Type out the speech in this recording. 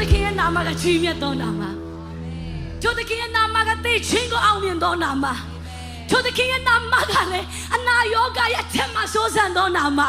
ကကြီးမြတ်သောနာမထိုသခင်ရဲ့နာမကသိချင်းကိုအောင်မြင်သောနာမထိုသခင်ရဲ့နာမကလည်းအနာရောဂါရဲ့အထက်မှာစိုးစံသောနာမ